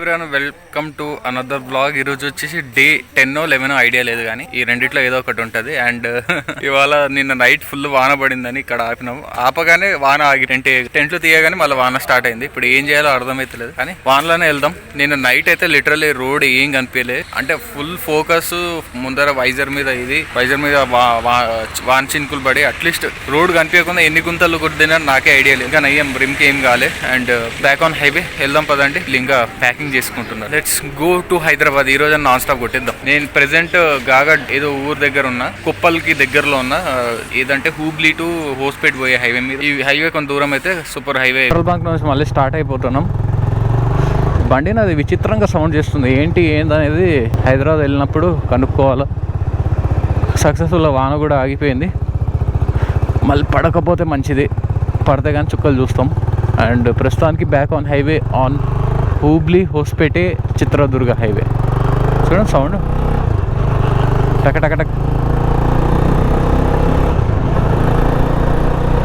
Everyone welcome to another blog ఈ రోజు వచ్చేసి డే టెన్ లెవెన్ ఐడియా లేదు కానీ ఈ రెండిట్లో ఏదో ఒకటి ఉంటుంది. అండ్ ఇవాళ నిన్న నైట్ ఫుల్ వాన పడిందని ఇక్కడ ఆపినాం. ఆపగానే వాన ఆగి టెంట్ టెంట్లు తీయగానే మళ్ళీ వాన స్టార్ట్ అయింది. ఇప్పుడు ఏం చేయాలో అర్థమైతలేదు కానీ వానలోనే వెళ్దాం. నేను నైట్ అయితే లిటరల్లీ రోడ్ ఏం కనిపించలేదు అంటే ఫుల్ ఫోకస్ ముందర వైజర్ మీద ఇది వైజర్ మీద వా- వా- వాన చినుకులు పడి అట్లీస్ట్ రోడ్ కనిపించకుండా ఎన్ని గుంతలు కొట్టినా నాకే ఐడియా లేదు. కానీ అయ్యాం రిమ్కి ఏం కాలే. అండ్ బ్యాక్ ఆన్ హైవే వెళ్దాం పదండి. ఇంకా ప్యాకింగ్ చేసుకుంటున్నా లెట్స్ గో టు హైదరాబాద్ ఈ రోజు నాన్ స్టాప్ కొట్టేద్దాం. నేను ప్రెసెంట్ గాగా uh, ఏదో ఊరు దగ్గర ఉన్నా కుప్పల్కి దగ్గరలో ఉన్నా uh, ఏదంటే హూబ్లీ టు హోస్పేట్ పోయే హైవే మీద. ఈ హైవే కొంత దూరం అయితే సూపర్ హైవే పెట్రోల్ బంక్ నుంచి మళ్ళీ స్టార్ట్ అయిపోతున్నాం. బండి నాది విచిత్రంగా సౌండ్ చేస్తుంది. ఏంటి ఏందనేది హైదరాబాద్ వెళ్ళినప్పుడు కనుక్కోవాలి. సక్సెస్ఫుల్ వాన కూడా ఆగిపోయింది. మళ్ళీ పడకపోతే మంచిది. పడితే కానీ చుక్కలు చూస్తాం. అండ్ ప్రస్తుతానికి back on highway on Hubli Hospete Chitradurga highway చూడండి సౌండ్ టక టక టక్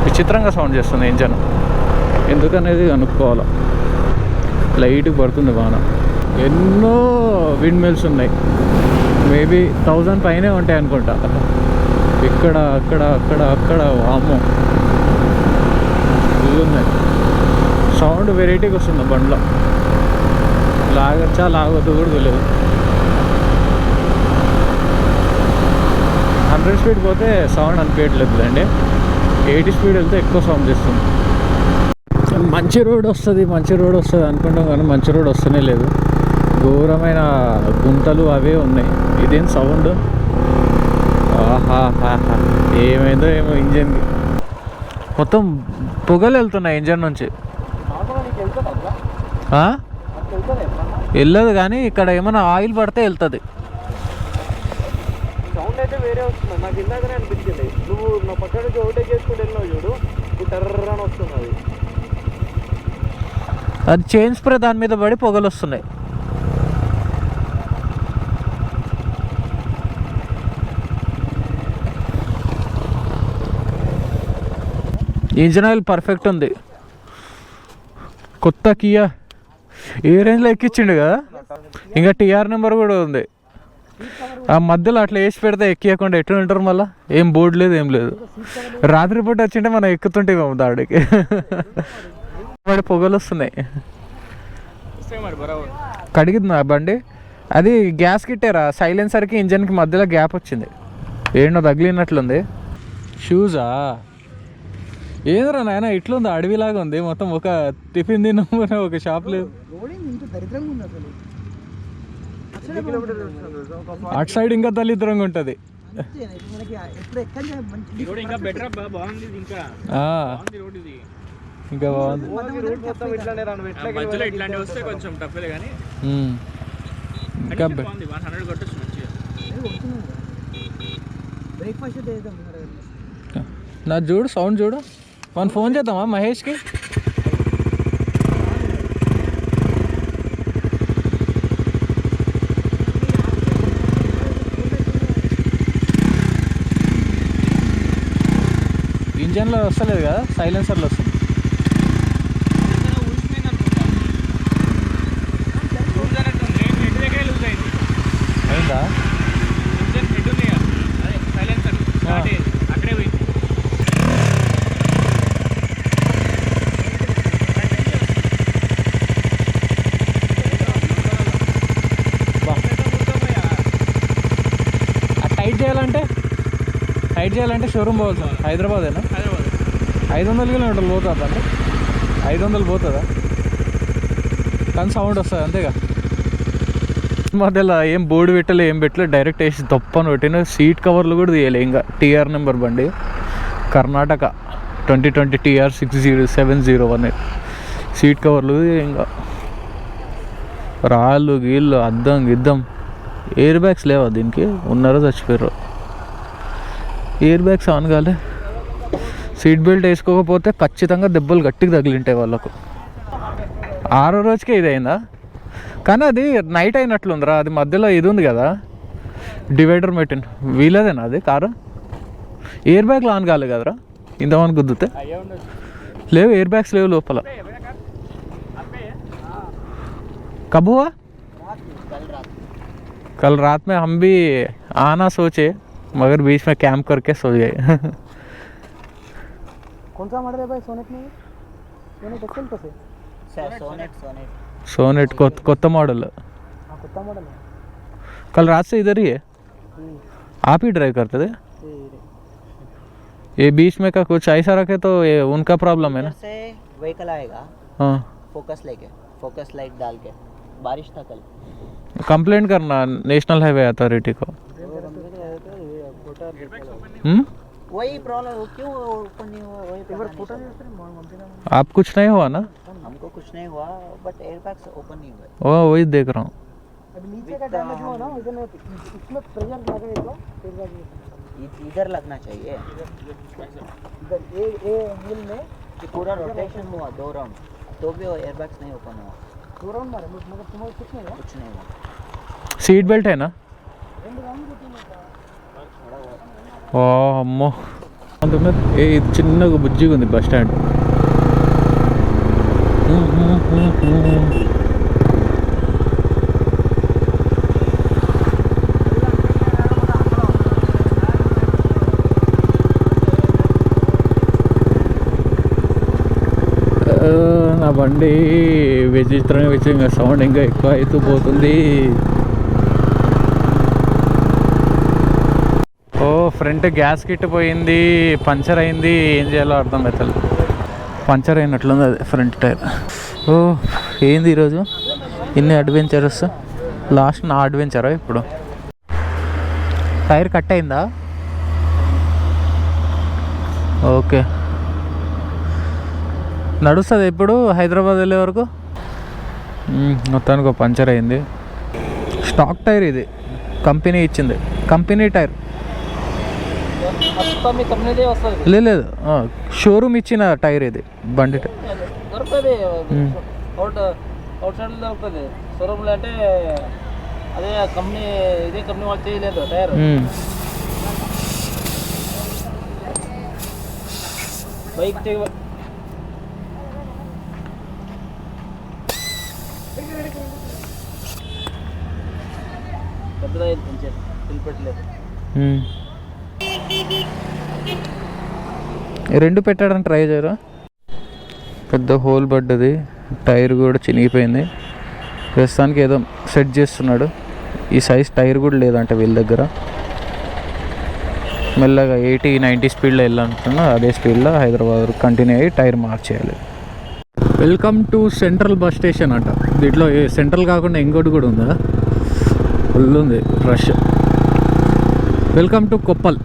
విచిత్రంగా సౌండ్ చేస్తుంది ఇంజన్ ఎందుకనేది కనుక్కోవాలి లైట్ పడుతుంది వాన. ఎన్నో విండ్ మిల్స్ ఉన్నాయి. మేబీ థౌజండ్ పైనే ఉంటాయి అనుకుంటా. ఇక్కడ అక్కడ అక్కడ అక్కడ వామో ఫుల్ ఉన్నాయి. సౌండ్ వెరైటీగా వస్తుంది బండ్లో. లాగచ్చా లాగొద్దు కూడా తెలియదు. హండ్రెడ్ స్పీడ్ పోతే సౌండ్ అనిపించట్లేదు అండి ఎయిటీ స్పీడ్ వెళ్తే ఎక్కువ సౌండ్ చేస్తుంది. మంచి రోడ్ వస్తుంది మంచి రోడ్ వస్తుంది అనుకుంటాం కానీ మంచి రోడ్ వస్తూనే లేదు. ఘోరమైన గుంతలు అవే ఉన్నాయి. ఇదేం సౌండ్? ఏమైందో ఏమో ఇంజన్కి మొత్తం పొగలు వెళ్తున్నాయి ఇంజన్ నుంచి? వెళ్ళదు కానీ ఇక్కడ ఏమైనా ఆయిల్ పడితే వెళ్తుంది. సౌండ్ అయితే వేరే వస్తుంది. నాకు ఇందాకనే అనిపించింది. నువ్వు నా పక్కన నుంచి ఓవర్టేక్ చేసుకుంటూ వెళ్ళినావు చూడు. టర్ర అని వస్తుంది అది అది చైన్ స్ప్రే దాని మీద పడి పొగలు వస్తున్నాయి. ఇంజన్ ఆయిల్ పర్ఫెక్ట్ ఉంది. కొత్త కియా ఏ రేంజ్లో ఎక్కించిండు కదా ఇంకా టీఆర్ నెంబర్ కూడా ఉంది. ఆ మధ్యలో అట్లా వేసి పెడితే ఎక్కియకుండా ఎట్లా ఉంటారు మళ్ళీ? ఏం బోర్డు లేదు ఏం లేదు. రాత్రిపూట వచ్చింటే మనం ఎక్కుతుంటే దాడికి. వాడి పొగలు వస్తున్నాయి. కడిగింది నా బండి. అది గ్యాస్ కిట్టారా సైలెన్సర్కి ఇంజన్కి మధ్యలో గ్యాప్ వచ్చింది. ఏంటో తగిలినట్లుంది. షూజా ఏదరా నాయన ఇట్లుంది అడవిలాగా ఉంది. మొత్తం ఒక టిఫిన్ తిన్న ఒక షాప్ లేదు. అటు సైడ్ ఇంకా దళిద్రంగా ఉంటుంది. ఇంకా బాగుంది ఇంకా. నా చూడు సౌండ్ చూడు మనం ఫోన్ చేద్దామా మహేష్కి? ఇంజన్లో వస్తలేదు కదా సైలెన్సర్లో వస్తుంది అయిందా అక్కడే పోయింది బా. ఆ టైట్ చేయాలంటే చేయాలంటే షోరూమ్ పోవాలి హైదరాబాదేనా? ఐదు వందల కిలోమీటర్లు పోతుందా అంటే? ఐదు వందలు పోతుందా? కానీ సౌండ్ వస్తుంది అంతేగా. మధ్యలో ఏం బోర్డు పెట్టలే ఏం పెట్టలే డైరెక్ట్ వేసి తప్పని పెట్టిన సీట్ కవర్లు కూడా తీయలే. ఇంకా టీఆర్ నెంబర్ బండి Karnataka twenty twenty TR six zero seven zero one seat కవర్లు ఇంకా. రాళ్ళు గీళ్ళు అద్దం గిద్దం ఎయిర్ బ్యాగ్స్ లేవా దీనికి? ఉన్నారో చచ్చిపోయారు ఎయిర్ బ్యాగ్స్ ఆన్ కాలే సీట్ బెల్ట్ వేసుకోకపోతే ఖచ్చితంగా దెబ్బలు గట్టిగా తగిలింటాయి వాళ్ళకు ఆరో రోజుకే ఇది అయిందా కానీ అది నైట్ అయినట్లుందిరా అది మధ్యలో ఇది ఉంది కదా డివైడర్ మెటీన్ వీలేదేనా అది కారు ఎయిర్ బ్యాగ్లు ఆన్ కాలే కదరా ఇంతమంది గుద్దుతే అయ్యే ఉండొచ్చు లేవు ఎయిర్ బ్యాగ్స్ లేవు లోపల कब हुआ कल रात कल रात में हम भी आना सोचे मगर बीच में कैंप करके सो गए। कौन सा मॉडल है भाई सोनेट में सोनेट एक्सेल कसे सोनेट सोनेट। सोनेट को कोत्ता मॉडल। हाँ कुत्ता मॉडल है। कल रात से इधर ही है? आप ही ड्राइव करते थे? ये बीच में का कुछ ऐसा रखे तो ये उनका प्रॉब्लम है ना? से व्हीकल आएगा हाँ। फोकस लेके फोकस लाइट डाल के। बारिश था कल। कंप्लेंट करना नेशनल हाईवे अथॉरिटी को। हम्म वही प्रॉब्लम क्यों ओपन नहीं हुआ वही नहीं आप कुछ नहीं हुआ ना हमको कुछ नहीं हुआ बट एयर बैग्स ओपन नहीं हुए वो वही देख रहा हूँ अभी नीचे का डैमेज हुआ ना इसमें इसमें प्रेशर लगेगा तो इ- इधर लगना चाहिए इधर ए ए एंगल में कि पूरा रोटेशन हुआ दो राउंड तो भी वो एयर बैग्स नहीं ओपन हुआ दो राउंड मारे मगर तुम्हारे कुछ नहीं हुआ कुछ नहीं हुआ सीट बेल्ट है ना ఓ అమ్మో. ఏ ఇది చిన్నగా బుజ్జిగా ఉంది బస్ స్టాండ్. నా బండి విచిత్రంగా విచిత్రంగా సౌండ్ ఇంకా ఎక్కువ అవుతూ పోతుంది ఓ ఫ్రంట్ గ్యాస్ కిట్ పోయింది పంచర్ అయింది ఏం చేయాలో అర్థం అవుతుంది పంచర్ అయినట్లుంది అది ఫ్రంట్ టైర్. ఓ ఏంది ఈరోజు? ఇన్ని అడ్వెంచరస్? లాస్ట్ నా అడ్వెంచరా ఇప్పుడు? టైర్ కట్ అయిందా? ఓకే. నడుస్తుంది ఎప్పుడు? హైదరాబాద్ వెళ్ళే వరకు? మొత్తానికి ఒక పంచర్ అయింది. స్టాక్ టైర్ ఇది. కంపెనీ ఇచ్చింది. Company tyre. మొత్తం మీ కంపెనీదే వస్తుంది. లే- లేదు. షోరూమ్ ఇచ్చిన టైర్ ఇది బండి. అవుట్ సైడ్ దొరుకుతుంది. షోరూమ్లో అంటే అదే కంపెనీ ఇదే కంపెనీ వాళ్ళు చేయలేదు టైర్. బైక్ చేయ పెద్దదా తెలిపెట్టలేదు. మ్మ్. ఈ రెండు పెట్టడానికి ట్రై చేయరా? పెద్ద హోల్ పడ్డది టైర్ కూడా చినిగిపోయింది. ప్రస్తుతానికి ఏదో సెట్ చేస్తున్నాడు. ఈ సైజ్ టైర్ కూడా లేదంట వీళ్ళ దగ్గర. మెల్లగా ఎయిటీ నైంటీ స్పీడ్లో వెళ్ళాలనుకున్నా అదే స్పీడ్లో హైదరాబాద్ కంటిన్యూ అయ్యి tyre మార్చేయాలి. Welcome to central bus station అంట. దీంట్లో సెంట్రల్ కాకుండా ఇంకోటి కూడా ఉందా? ఫుల్ ఉంది రష్. Welcome to Koppal.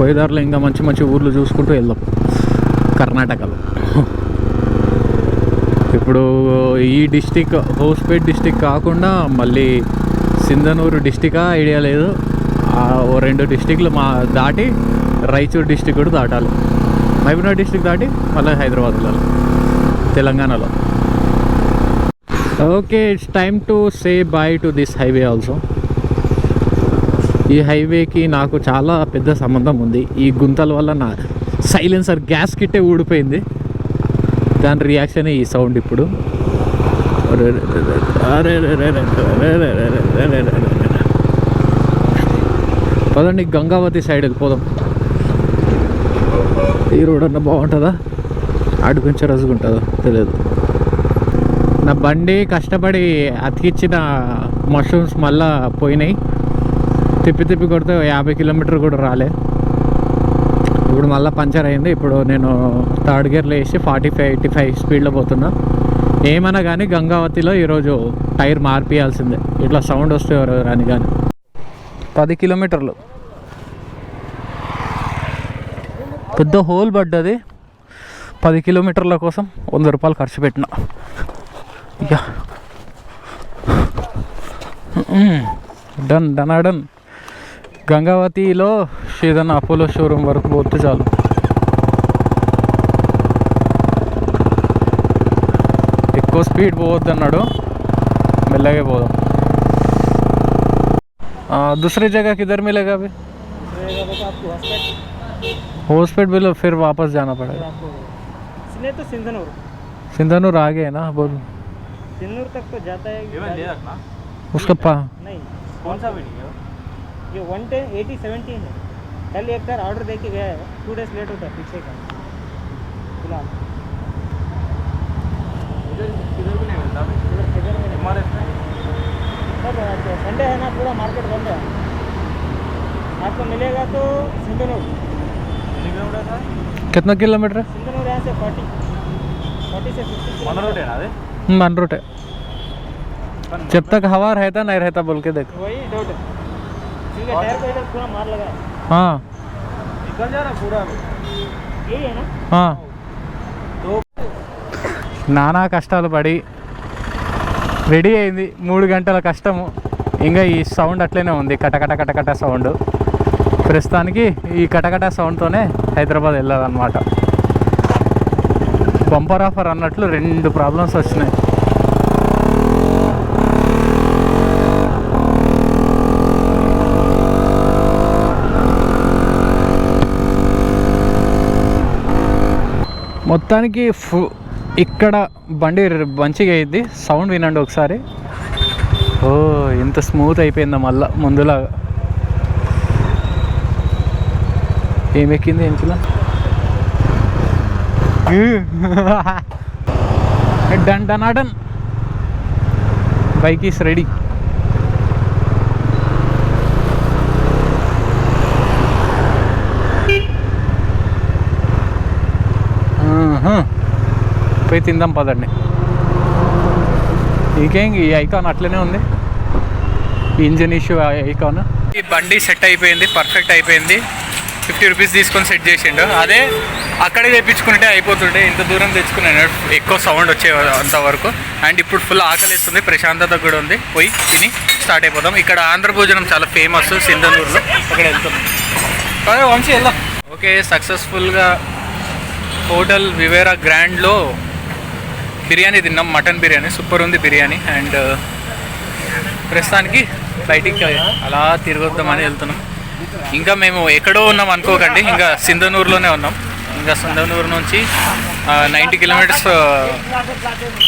పోయేదారిలో ఇంకా మంచి మంచి ఊర్లు చూసుకుంటూ వెళ్దాం. కర్ణాటకలో. ఇప్పుడు ఈ డిస్టిక్ హోస్పేట్ డిస్టిక్ కాకుండా మళ్ళీ సింధనూరు డిస్టికా? ఐడియా లేదు. ఓ రెండు డిస్టిక్లు మా దాటి రాయచూర్ డిస్టిక్ కూడా దాటాలి. మహబూబ్నగర్ డిస్టిక్ దాటి మళ్ళీ హైదరాబాద్ వెళ్ళాలి. తెలంగాణలో. Okay it's time to say bye to this highway also ఈ హైవేకి నాకు చాలా పెద్ద సంబంధం ఉంది ఈ గుంతల వల్ల నా సైలెన్సర్ గ్యాస్ కిట్టే ఊడిపోయింది దాని రియాక్షన్ ఈ సౌండ్ ఇప్పుడు పదండి గంగావతి సైడ్ వెళ్ళిపోదాం ఈ రోడ్ అన్న బాగుంటుందా అడ్వెంచరస్గా ఉంటుందో తెలియదు నా బండి కష్టపడి అతికిచ్చిన మష్రూమ్స్ మళ్ళా పోయినాయి తిప్పి తిప్పి కొడితే యాభై కిలోమీటర్ కూడా రాలే. ఇప్పుడు మళ్ళీ పంచర్ అయింది. ఇప్పుడు నేను థర్డ్ గేర్లో వేసి ఫార్టీ ఫైవ్ ఎయిటీ ఫైవ్ స్పీడ్లో పోతున్నా. ఏమైనా కానీ గంగావతిలో ఈరోజు టైర్ మార్పియాల్సిందే ఇట్లా సౌండ్ వస్తే రాని కానీ పది కిలోమీటర్లు. పెద్ద హోల్ పడ్డది. పది కిలోమీటర్ల కోసం వంద రూపాయలు ఖర్చు పెట్టిన. ఇక డన్ డన్ డన్. గంగావతిలో ఏదైనా అపోలో షోరూమ్ వరకు పోతే చాలు ఎక్కువ స్పీడ్ పోవద్దు అన్నాడు మెల్లగే పోదాం आ, दूसरी जगह किधर मिलेगा अभी आपको हॉस्पिटल होस्पेट बिलो फिर वापस जाना पड़ेगा आपको इसने तो सिंधनूर सिंधनूर आ गए ना बोल सिन्नूर तक तो जाता है ఏమైనా లేదన్నా उसका पा नहीं कौन सा वीडियो ये वन टेन एटी सेवेंटीन है। कल एक बार ऑर्डर दे के गया है। टू डेज़ लेट होता है पीछे का। फ़िलहाल। सर संडे है ना? पूरा मार्केट बंद है। आपको मिलेगा तो सिंधनूर। सिंधनूर कितना किलोमीटर है? सिंधनूर यहाँ से फोर्टी फोर्टी से फिफ्टी मन रोड है मन रोड है। जब तक हवा रहता नहीं रहता बोल के देखो। वही डाउट है है हाँ निकल जा रहा पूरा यही है ना हाँ నానా కష్టాలు పడి రెడీ అయింది మూడు గంటల కష్టము ఇంకా ఈ సౌండ్ అట్లనే ఉంది కటకట కటకట సౌండ్ ప్రస్తుతానికి ఈ కటకట సౌండ్తోనే హైదరాబాద్ వెళ్ళాలన్నమాట బంపర్ ఆఫర్ అన్నట్లు రెండు ప్రాబ్లమ్స్ వచ్చినాయి మొత్తానికి ఫు ఇక్కడ బండి మంచిగా అయింది. సౌండ్ వినండి ఒకసారి. ఓ ఎంత స్మూత్ అయిపోయిందో మళ్ళా ముందులాగా ఏమెక్కింది ఎంకిలా done done done bike is ready. పోయి తిందాం పదండి. ఇంకేం ఈ ఐకాన్ అట్లనే ఉంది. Engine issue icon. ఈ బండి సెట్ అయిపోయింది పర్ఫెక్ట్ అయిపోయింది. ఫిఫ్టీ రూపీస్ తీసుకొని సెట్ చేసిండు. అదే అక్కడే తెప్పించుకుంటే అయిపోతుండే ఇంత దూరం తెచ్చుకున్నాను. ఎక్కువ సౌండ్ వచ్చే అంతవరకు అండ్ ఇప్పుడు ఫుల్ ఆకలిస్తుంది ప్రశాంతత కూడా ఉంది. పోయి తిని స్టార్ట్ అయిపోదాం. ఇక్కడ ఆంధ్ర భోజనం చాలా ఫేమస్ సింధనూరులో. అక్కడ వెళ్తాం. వంశీ వెళ్దాం. ఓకే సక్సెస్ఫుల్గా హోటల్ వివేరా గ్రాండ్లో బిర్యానీ తిన్నాం మటన్ బిర్యానీ సూపర్ ఉంది బిర్యానీ. అండ్ uh, ప్రస్తుతానికి బయటికి అలా తిరగొద్దామని వెళ్తున్నాం. ఇంకా మేము ఎక్కడో ఉన్నాం అనుకోకండి ఇంకా సింధనూరులోనే ఉన్నాం. ఇంకా సింధనూరు నుంచి uh, ninety kilometres uh,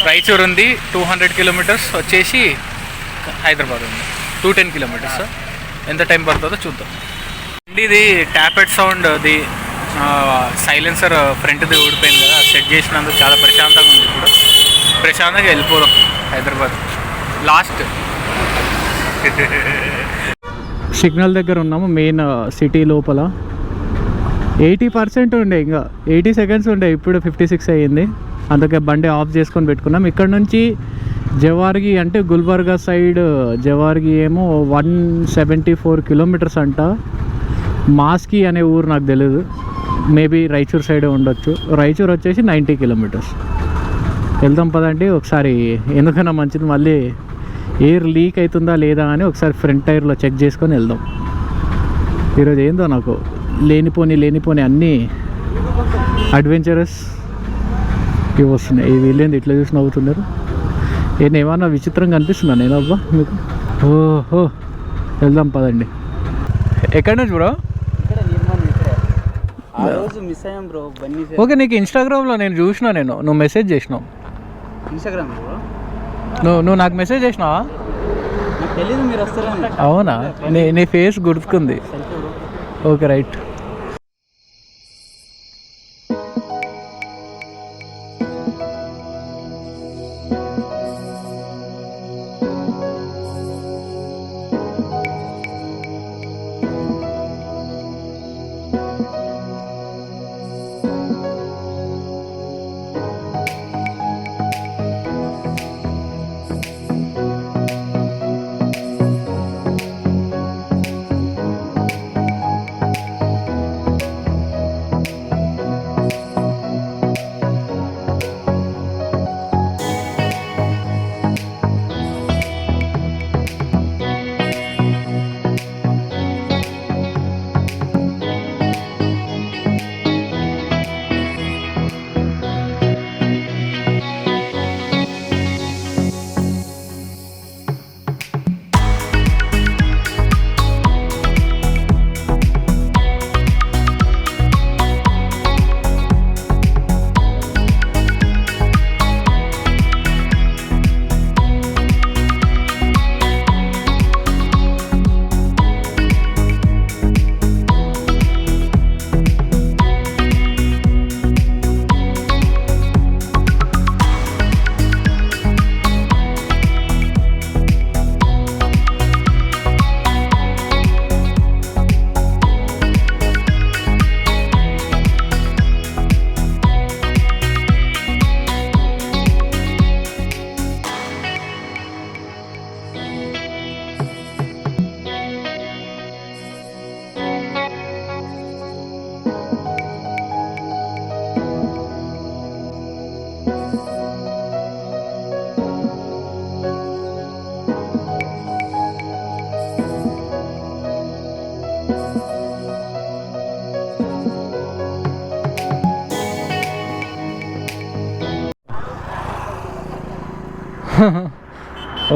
Raichur ఉంది టూ హండ్రెడ్ కిలోమీటర్స్ వచ్చేసి హైదరాబాద్ ఉంది. టూ టెన్ కిలోమీటర్స్ ఎంత టైం పడుతుందో చూద్దాం. అండి ఇది ట్యాపెట్ సౌండ్ ది సైలెన్సర్ ఫ్రంట్ది ఊడిపోయింది కదా సెట్ చేసినందుకు చాలా ప్రశాంతంగా ఉంది ఇప్పుడు. ప్రశాంతంగా వెళ్ళిపోదాం హైదరాబాద్. లాస్ట్. సిగ్నల్ దగ్గర ఉన్నాము మెయిన్ సిటీ uh, లోపల. ఎయిటీ పర్సెంట్ ఉండే ఇంకా ఎయిటీ సెకండ్స్ ఉండే ఇప్పుడు ఫిఫ్టీ సిక్స్ అయ్యింది. అందుకే బండి ఆఫ్ చేసుకొని పెట్టుకున్నాం. ఇక్కడ నుంచి జవార్గి అంటే గుల్బర్గా సైడ్ uh, జవార్గి ఏమో వన్ సెవెంటీ ఫోర్ కిలోమీటర్స్ అంట. మాస్కి అనే ఊరు నాకు తెలియదు మేబీ రాయచూర్ సైడే ఉండొచ్చు. రాయచూర్ వచ్చేసి నైంటీ కిలోమీటర్స్. వెళ్దాం పదండి ఒకసారి ఎందుకన్నా మంచిది మళ్ళీ ఎయిర్ లీక్ అవుతుందా లేదా అని ఒకసారి ఫ్రంట్ టైర్లో చెక్ చేసుకొని వెళ్దాం. ఈరోజు ఏందో నాకు లేనిపోని లేనిపోని అన్నీ అడ్వెంచరస్ ఇవి వస్తున్నాయి. ఇవి వెళ్ళేది ఇట్లా చూసి నవ్వుతున్నారు? నేను ఏమన్నా విచిత్రంగా అనిపిస్తున్నా నేను? అబ్బా మీకు? ఓహో వెళ్దాం పదండి. ఎక్కడి నుంచి బ్రో? ఓకే నీకు ఇన్స్టాగ్రామ్లో నేను చూసినా నేను నువ్వు మెసేజ్ చేసినావు. ఇన్స్టాగ్రామ్ నువ్వు నువ్వు నాకు మెసేజ్ చేసినావా? మీరు వస్తారని. అవునా? నీ నీ ఫేస్ గుర్తుకుంది. ఓకే రైట్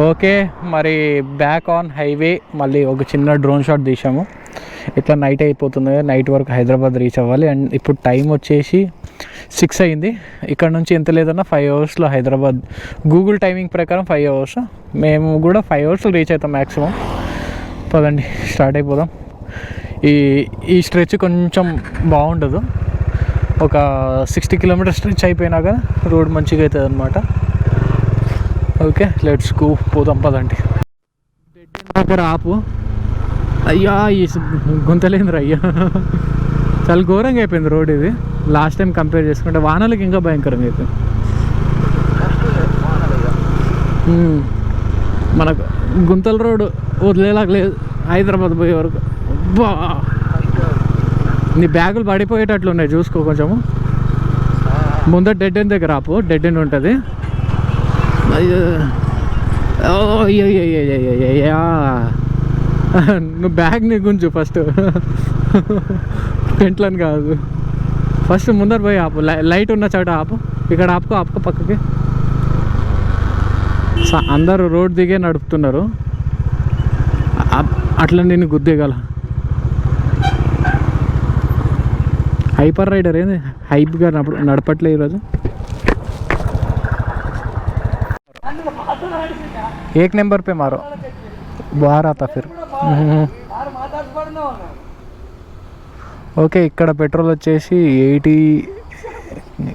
ఓకే మరి బ్యాక్ ఆన్ హైవే మళ్ళీ ఒక చిన్న డ్రోన్ షాట్ తీసాము ఇట్లా నైట్ అయిపోతుంది నైట్ వరకు హైదరాబాద్ రీచ్ అవ్వాలి. అండ్ ఇప్పుడు టైం వచ్చేసి సిక్స్ అయింది. ఇక్కడ నుంచి ఎంత లేదన్నా ఫైవ్ అవర్స్లో హైదరాబాద్. గూగుల్ టైమింగ్ ప్రకారం ఫైవ్ అవర్స్ మేము కూడా ఫైవ్ అవర్స్లో రీచ్ అవుతాం మ్యాక్సిమం పదండి స్టార్ట్ అయిపోదాం. ఈ ఈ స్ట్రెచ్ కొంచెం బాగుండదు. ఒక సిక్స్టీ కిలోమీటర్ స్ట్రెచ్ అయిపోయినాక రోడ్ మంచిగా అవుతుంది అనమాట ఓకే లెట్స్ గో పోదాం పదండి. దగ్గర ఆపు. అయ్యా ఈ స్- అయ్యా. చాలా ఘోరంగా అయిపోయింది రోడ్ ఇది. లాస్ట్ టైం కంపేర్ చేసుకుంటే వాహనాలకు ఇంకా భయంకరంగా అయిపోయింది. మనకు గుంతల రోడ్ వదిలేలాగా లేదు. హైదరాబాద్ పోయే వరకు. బా నీ బ్యాగులు పడిపోయేటట్లు ఉన్నాయి చూసుకో కొంచెము. ముందర డెడ్ ఎండ్ దగ్గర ఆపు. డెడ్ ఎండ్ ఉంటుంది. అయ్యో ఓ, అయ్యా. నువ్వు బ్యాగ్ నీ గుంజు ఫస్ట్ పెంట్లని కాదు. ఫస్ట్ ముందర పోయి ఆపు. లై- లైట్ ఉన్న చోట ఆపు. ఇక్కడ ఆపుకో ఆపుకో పక్కకి. స- అందరూ రోడ్ దిగే నడుపుతున్నారు. అట్లా నేను గుద్దేగల. హైపర్ రైడర్ ఏంది? హైప్గా నడప నడపట్లే ఈరోజు. एक नंबर पे मारो। बाहर आता फिर। ఓకే ఇక్కడ పెట్రోల్ వచ్చేసి ఎయిటీ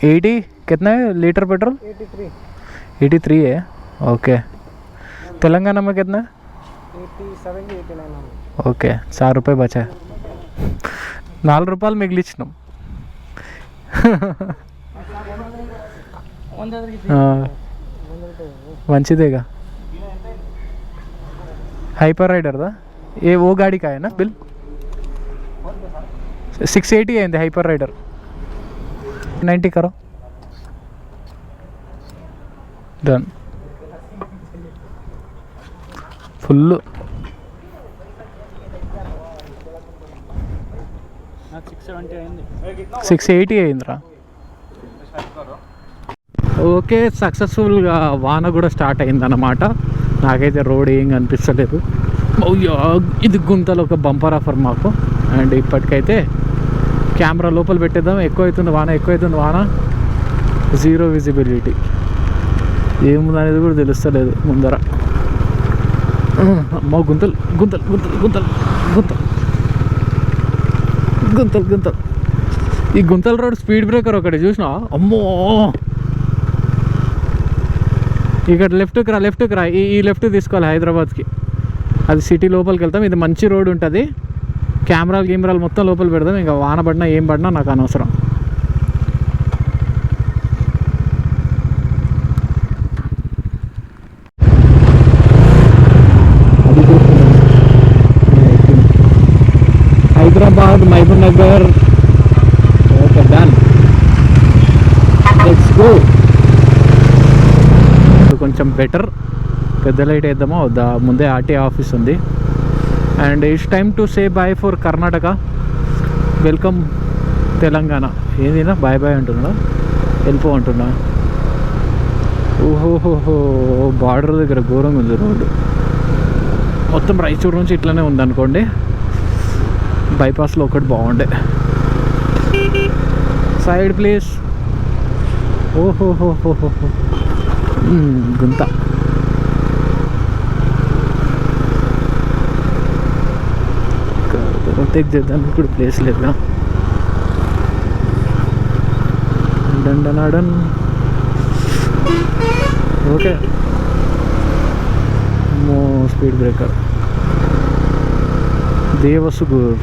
ఎయిటీ కితనా లీటర్ పెట్రోల్ ఎయిటీ త్రీ ఏ ఓకే తెలంగాణ में कितना ఓకే సార్ రూపాయి బచా నాలుగు రూపాయలు మిగిలిచ్చినాం మంచిదేగా हाइपर राइडर था ये वो गाड़ी का है ना बिल सिक्स एटी है हाइपर राइडर नाइन्टी करो डन ఫుల్ నాకు సిక్స్ సెవెంటీ అయింది సిక్స్ ఎయిటీ అయిందిరా ఓకే సక్సెస్ఫుల్గా వాన కూడా స్టార్ట్ అయిందన్నమాట నాకైతే రోడ్ ఏం కనిపిస్తలేదు. ఇది గుంతలు ఒక బంపర్ ఆఫర్ మాకు. అండ్ ఇప్పటికైతే కెమెరా లోపల పెట్టేద్దాం. ఎక్కువ అవుతుంది వాన ఎక్కువ అవుతుంది వాన జీరో విజిబిలిటీ ఏముందనేది కూడా తెలుస్తలేదు ముందర. అమ్మ గుంతలు గుంతలు గుంతలు గుంతలు గుంతలు. గుంతలు గుంతలు. ఈ గుంతల రోడ్ స్పీడ్ బ్రేకర్ ఒకటి చూసినా అమ్మో! ఇక్కడ లెఫ్ట్కి రా లెఫ్ట్కి రా. ఈ ఈ లెఫ్ట్ తీసుకోవాలి హైదరాబాద్కి. అది సిటీ లోపలికి వెళ్తాం. ఇది మంచి రోడ్ ఉంటుంది. కెమెరాలు గిమెరాలు మొత్తం లోపల పెడదాం. ఇంకా వాన పడినా ఏం పడినా నాకు అనవసరం. Hyderabad Mahabubnagar okay done let's go కొంచెం బెటర్ పెద్ద లైట్ వేద్దామా? వద్దా? ముందే ఆర్టీ ఆఫీస్ ఉంది. And it's time to say bye for Karnataka welcome Telangana ఏదైనా బాయ్ బాయ్ అంటున్నా వెళ్ళిపో అంటున్నా. ఓహోహోహో బార్డర్ దగ్గర ఘోరంగా ఉంది రోడ్డు. మొత్తం రాయచూరు నుంచి ఇట్లానే ఉంది అనుకోండి బైపాస్లో ఒకటి బాగుండే. సైడ్ ప్లేస్ ఓహోహోహోహో. గుంత. ఓవర్టేక్ చేద్దానికి కూడా ప్లేస్ లేదుగా. డండనాడన్. ఓకే. మో speed breaker Devasugur.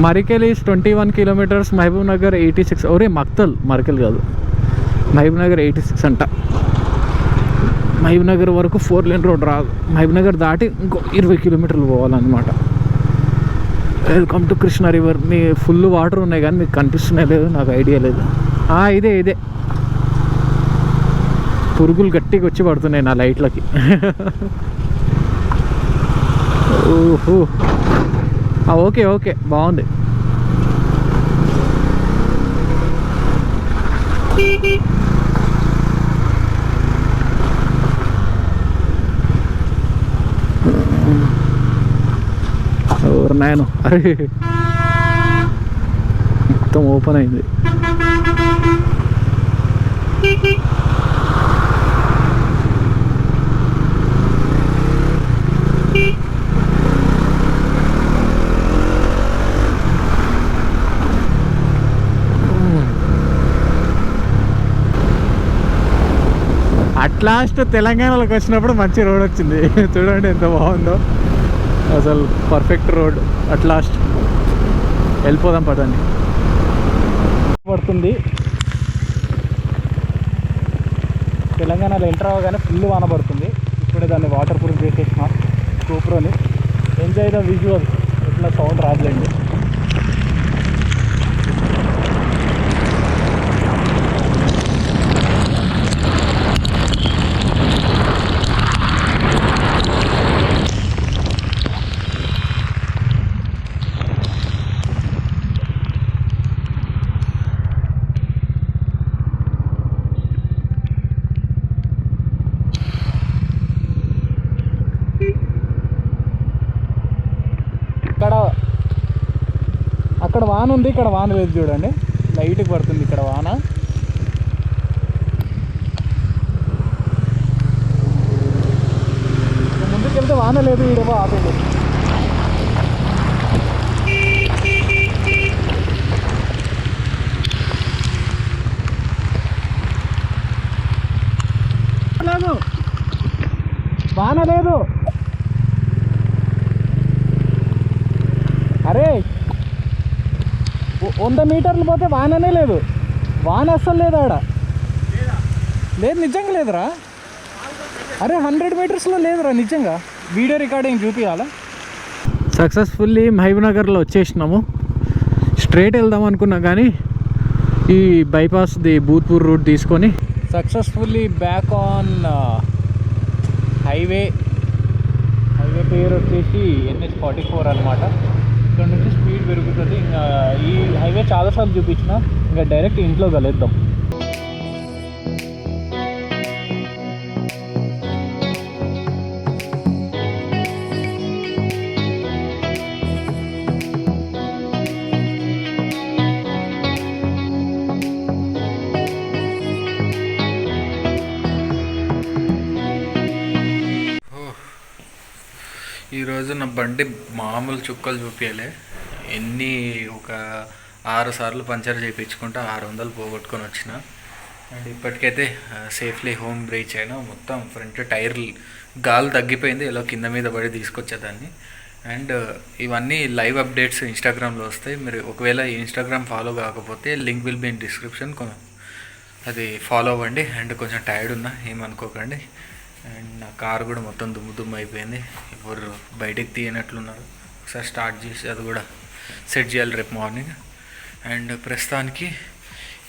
Marikal is twenty one kilometres Mahabubnagar eighty six ఒరే మక్తల్ మరికెల్ కాదు. మహబూబ్ నగర్ ఎయిటీ సిక్స్ అంట. మహబూబ్ నగర్ వరకు ఫోర్ లేన్ రోడ్ రాదు. మహబూబ్ నగర్ దాటి ఇంకో ఇరవై కిలోమీటర్లు పోవాలన్నమాట. Welcome to Krishna river. Me full water ఉన్నాయి కానీ మీకు కనిపిస్తున్నాయి లేదు నాకు ఐడియా లేదు. ఇదే ఇదే. పురుగులు గట్టిగా వచ్చి పడుతున్నాయి నా లైట్లకి. ఓహో. Okay okay. బాగుంది ఎవరు నాయను అరే. మొత్తం ఓపెన్ అయింది. అట్లాస్ట్ తెలంగాణలోకి వచ్చినప్పుడు మంచి రోడ్ వచ్చింది. చూడండి ఎంత బాగుందో. అసలు పర్ఫెక్ట్ రోడ్. అట్ లాస్ట్ వెళ్ళిపోదాం పదండి. పడుతుంది. తెలంగాణలో ఎంటర్ అవ్వగానే ఫుల్ వాన పడుతుంది. ఇప్పుడే దాన్ని వాటర్ ప్రూఫ్ చేసేసిన గోప్రోని ఎంజాయ్ ద విజువల్ ఎట్లా సౌండ్ రాదులేండి ఇక్కడ అక్కడ వాన ఉంది ఇక్కడ వాన లేదు చూడండి. లైట్కి పడుతుంది ఇక్కడ వాన. ముందుకు వెళ్తే వాన లేదు ఈడేమో ఆపేది వాన లేదు అరే వ- వంద మీటర్లు పోతే వాననే లేదు. వాన అస్సలు లేదు ఆడ. లేదు నిజంగా లేదురా. అరే హండ్రెడ్ మీటర్స్లో లేదురా నిజంగా. వీడియో రికార్డింగ్ చూపించాలా సక్సెస్ఫుల్లీ మహబూబ్నగర్లో వచ్చేసినాము. స్ట్రైట్ వెళ్దాం అనుకున్నా కానీ ఈ బైపాస్ ది భూత్పూర్ రూట్ తీసుకొని successfully back on highway. Highway పేరు వచ్చేసి ఎన్హెచ్ ఫార్టీ ఫోర్ అనమాట ఇక్కడ నుంచి స్పీడ్ పెరుగుతుంది. ఇంకా ఈ హైవే చాలాసార్లు చూపించిన ఇంకా డైరెక్ట్ ఇంట్లో కలుద్దాం ఈరోజు నా బండి మామూలు చుక్కలు చూపించలే ఎన్ని ఒక ఆరు సార్లు పంచర్ చేయించుకుంటే ఆరు వందలు పోగొట్టుకొని వచ్చిన. అండ్ ఇప్పటికైతే సేఫ్లీ హోమ్ బ్రీచ్ అయినా మొత్తం ఫ్రంట్ టైర్ గాలి తగ్గిపోయింది. ఇలా కింద మీద పడి తీసుకొచ్చేదాన్ని. అండ్ ఇవన్నీ లైవ్ అప్డేట్స్ ఇన్స్టాగ్రామ్లో వస్తాయి. మీరు ఒకవేళ ఇన్స్టాగ్రామ్ ఫాలో కాకపోతే link will be in description. అది ఫాలో అవ్వండి. అండ్ కొంచెం టైర్డ్ ఉన్నా ఏమనుకోకండి. అండ్ నా కార్ కూడా మొత్తం దుమ్ము దుమ్ము అయిపోయింది. ఎవరు బయటికి తీయనట్లున్నారు. ఒకసారి స్టార్ట్ చేసి అది కూడా సెట్ చేయాలి రేపు మార్నింగ్. అండ్ ప్రస్తుతానికి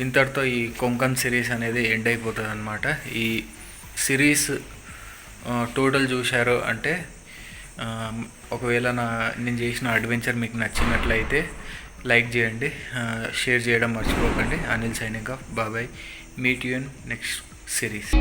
ఇంతటితో ఈ కొంకన్ సిరీస్ అనేది ఎండ్ అయిపోతుంది అనమాట ఈ సిరీస్ టోటల్ చూశారు అంటే ఒకవేళ నా నేను చేసిన అడ్వెంచర్ మీకు నచ్చినట్లయితే లైక్ చేయండి షేర్ చేయడం మర్చిపోకండి. Anil signing off. బాబాయ్ meet you in next series.